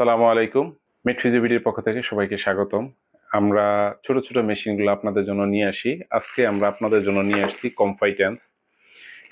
আসসালামু আলাইকুম। মেট ফিজিবিলিটির পক্ষ থেকে সবাইকে স্বাগতম। আমরা ছোট ছোট মেশিনগুলো আপনাদের জন্য নিয়ে আসি। আজকে আমরা আপনাদের জন্য নিয়ে আসছি কমফাইটেন্স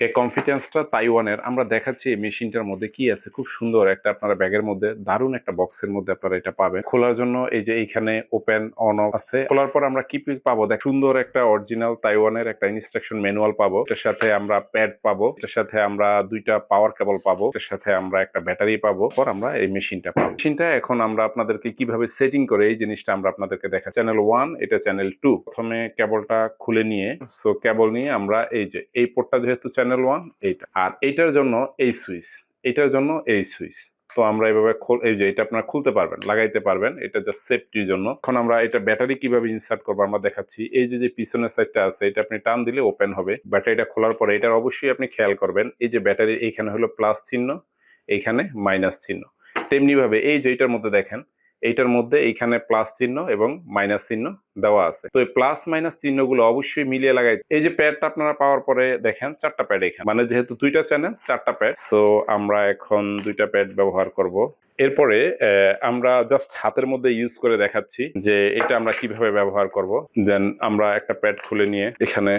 এই কনফিডেন্সটা তাইওয়ানের। আমরা দেখাচ্ছি এই মেশিনটার মধ্যে কি আছে। খুব সুন্দর একটা আপনারা ব্যাগের মধ্যে, দারুণ একটা বক্সের মধ্যে আপনারা এটা পাবেন। খোলার জন্য এই যে এইখানে ওপেন অন অফ আছে। খোলার পর আমরা কি পাবো? দেখ, সুন্দর একটা অরিজিনাল তাইওয়ানের একটা ইনস্ট্রাকশন ম্যানুয়াল পাবো। এটার সাথে আমরা প্যাড পাবো। এটার সাথে আমরা দুইটা পাওয়ার কেবল পাবো। এটার সাথে আমরা একটা ব্যাটারি পাবো। পর আমরা এই মেশিনটা পাবো। মেশিনটা এখন আমরা আপনাদেরকে কীভাবে সেটিং করে এই জিনিসটা আমরা আপনাদেরকে দেখা চ্যানেল ওয়ান এটা চ্যানেল টু প্রথমে কেবলটা খুলে নিয়ে সো কেবল নিয়ে আমরা এই যে, এই পোর্টটা যেহেতু চ্যানেল ওয়ান এইটা। আর এইটার জন্য এই সুইচ এটার জন্য এই সুইচ তো আমরা এইভাবে এই যে এটা আপনারা খুলতে পারবেন, লাগাইতে পারবেন। এটা জাস্ট সেফটির জন্য। এখন আমরা এটা ব্যাটারি কীভাবে ইনসার্ট করব আমরা দেখাচ্ছি। এই যে যে পিছনের সাইডটা আছে, এটা আপনি টান দিলে ওপেন হবে। ব্যাটারিটা খোলার পরে এটার অবশ্যই আপনি খেয়াল করবেন, এই যে ব্যাটারি এইখানে হলো প্লাস চিহ্ন, এইখানে মাইনাস চিহ্ন। তেমনি ভাবে এই যে এটার মধ্যে দেখেন এইটার মধ্যে এইখানে প্লাস চিহ্ন এবং মাইনাস চিহ্ন দেওয়া আছে। তো এই প্লাস মাইনাস চিহ্নগুলো অবশ্যই মিলিয়ে লাগাই। এই যে প্যাডটা আপনারা পাওয়ার পরে দেখেন, চারটা প্যাড এখানে। মানে যেহেতু দুইটা চ্যানেল চারটা প্যাড সো আমরা এখন দুইটা প্যাড ব্যবহার করব। এরপরে আমরা জাস্ট হাতের মধ্যে ইউজ করে দেখাচ্ছি যে এটা আমরা কীভাবে ব্যবহার করব। দেন আমরা একটা প্যাড খুলে নিয়ে এখানে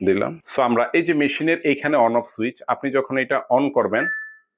দিলাম। সো আমরা এই যে মেশিনের এইখানে অন অফ সুইচ আপনি যখন এটা অন করবেন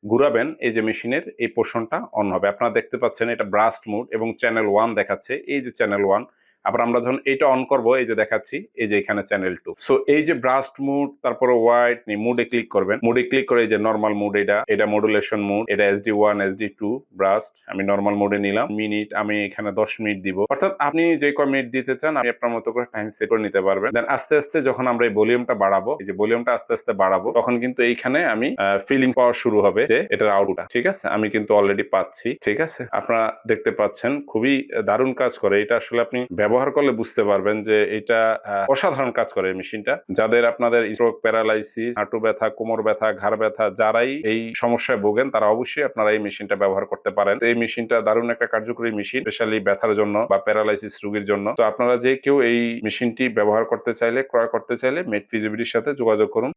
ঘুরাবেন এই যে মেশিনের এই পোর্শনটা অন হবে। আপনারা দেখতে পাচ্ছেন এটা ব্রাস্ট মুড এবং চ্যানেল ওয়ান দেখাচ্ছে। এই যে চ্যানেল ওয়ান আবার আমরা যখন এটা অন করব, এই যে দেখাচ্ছি, এই যে এখানে চ্যানেল টু সো এই যে ব্রাস্ট মুড তারপরে হোয়াইট মুডে ক্লিক করবেন। মুডে ক্লিক করে এই যে নর্মাল মুড এটা এটা মডুলেশন মুড এটা SD one SD two burst আমি নর্মাল মুডে নিলাম। মিনিট আমি এখানে দশ মিনিট দিব। অর্থাৎ আপনি যে কয় মিনিট দিতে চান, আপনি আপনার মতো করে টাইম সেট করে নিতে পারবেন। দেন আস্তে আস্তে যখন আমরা এই ভলিউমটা বাড়াবো, এই যে ভলিউমটা আস্তে আস্তে বাড়াবো, তখন কিন্তু এইখানে আমি ফিলিং পাওয়া শুরু হবে যে এটার আউটটা ঠিক আছে? আমি কিন্তু অলরেডি পাচ্ছি। ঠিক আছে? আপনারা দেখতে পাচ্ছেন, খুবই দারুণ কাজ করে। এটা আসলে আপনি ব্যবহার করলে বুঝতে পারবেন যে এটা অসাধারণ কাজ করে মেশিনটা। যাদের আপনাদের স্ট্রোক প্যারালাইসিস হাঁটু ব্যথা, কোমর ব্যথা, ঘাড় ব্যথা, যারাই এই সমস্যায় ভোগেন, তারা অবশ্যই আপনারা এই মেশিনটা ব্যবহার করতে পারেন। এই মেশিনটা দারুণ একটা কার্যকরী মেশিন স্পেশালি ব্যথার জন্য বা প্যারালাইসিস রোগীর জন্য। তো আপনারা যে কেউ এই মেশিনটি ব্যবহার করতে চাইলে, ক্রয় করতে চাইলে মেড ফিজিবিলিটির সাথে যোগাযোগ করুন।